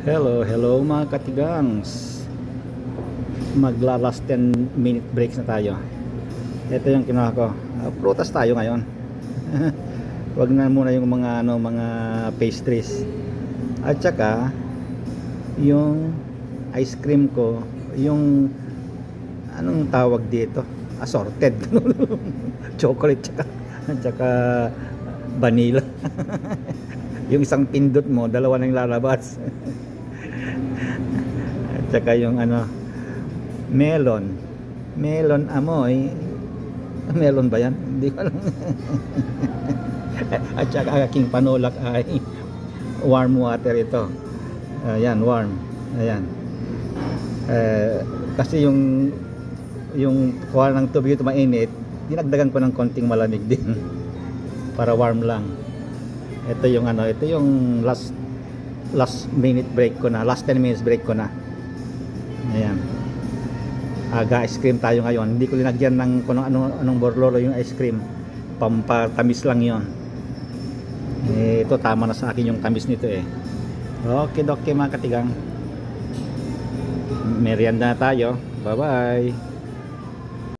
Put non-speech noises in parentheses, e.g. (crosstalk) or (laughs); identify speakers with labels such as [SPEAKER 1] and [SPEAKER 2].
[SPEAKER 1] Hello, hello mga katigangs. Magla last 10 minute breaks na tayo. Ito yung kinuha ko. Uh, prutas tayo ngayon. (laughs) Wag na muna yung mga ano, mga pastries. At saka yung ice cream ko, yung anong tawag dito? Assorted. (laughs) Chocolate tsaka, tsaka vanilla. (laughs) yung isang pindot mo, dalawa nang lalabas. At saka yung ano, melon. Melon amoy. (laughs) Melon ba yan? Hindi ko alam. (laughs) At saka aking panulak ay (laughs) warm water ito. Ayan, warm. Ayan. Eh, kasi yung yung kuha ng tubig ito mainit, dinagdagan ko ng konting malamig din para warm lang. Ito yung ano, ito yung last last minute break ko na, last 10 minutes break ko na. Ayan. Aga ice cream tayo ngayon. Hindi ko linagyan ng kung anong, anong borlolo yung ice cream. Pampatamis lang yon. Eh, ito tama na sa akin yung tamis nito eh. Okay, okay mga katigang. Merienda na tayo. Bye-bye.